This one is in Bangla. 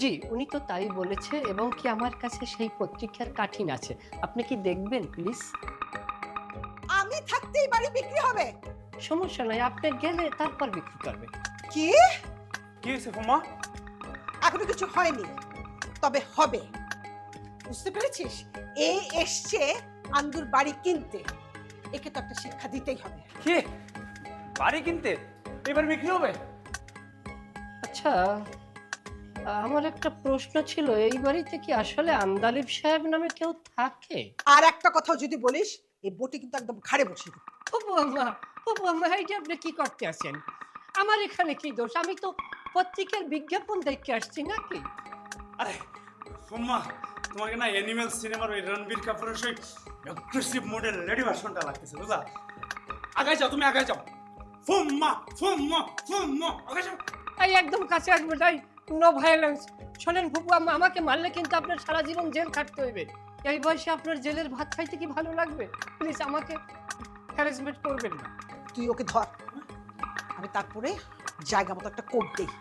জি উনি তো তাই বলেছে এবং কি আমার কাছে সেই পত্রিকার কাঠিন আছে। আপনি কি দেখবেন প্লিজ? আমি থাকতেই বাড়ি বিক্রি হবে। সমস্যা নাই আপনি গেলে তারপর বিক্রি করবে। কি? কি হয়েছে ফুমা এখনও কিছু হয়নি তবে হবে। বুঝতে পেরেছিস? এ এসছে আন্দুর বাড়ি কিনতে। একে তো একটা শিক্ষা দিতেই হবে। কি? বাড়ি কিনতে? এবার বিক্রি হবে? আচ্ছা আমার একটা প্রশ্ন ছিল এই বাড়িতে কি আসলে আন্দালিব সাহেব নামে কেউ থাকে? আর একটা কথা যদি বলিস এই বটি কিন্তু একদম ঘাড়ে বসে দেবো ও বাবা ও বাবা এইটা আপনি কি করতে আছেন? আমার এখানে কি দোষ? আমি তো পত্রিকার বিজ্ঞাপন দেখতে আসছি নাকি? আরে ফুম্মা তোমাকে না অ্যানিমেল সিনেমার ওই রণবীর কাপুরের সেই অ্যাগ্রেসিভ মডেল লেডি ভার্সনটা লাগতেছে বুঝলা? আগাই যাও তুমি আগাই যাও। ফুম্মা ফুম্মা ফুম্মা আগাই যাও। এই একদম কাছে আসবে তাই নো ভায়োলেন্স শোনেন ফুপু আমাকে মারলে কিন্তু আপনার সারা জীবন জেল খাটতে হইবে। এই বয়সে আপনার জেলের ভাত খাইতে কি ভালো লাগবে? প্লিজ আমাকে হ্যারাসমেন্ট করবেন না। তুই ওকে ধর আমি তারপরে জায়গা মতো একটা কোট দেই।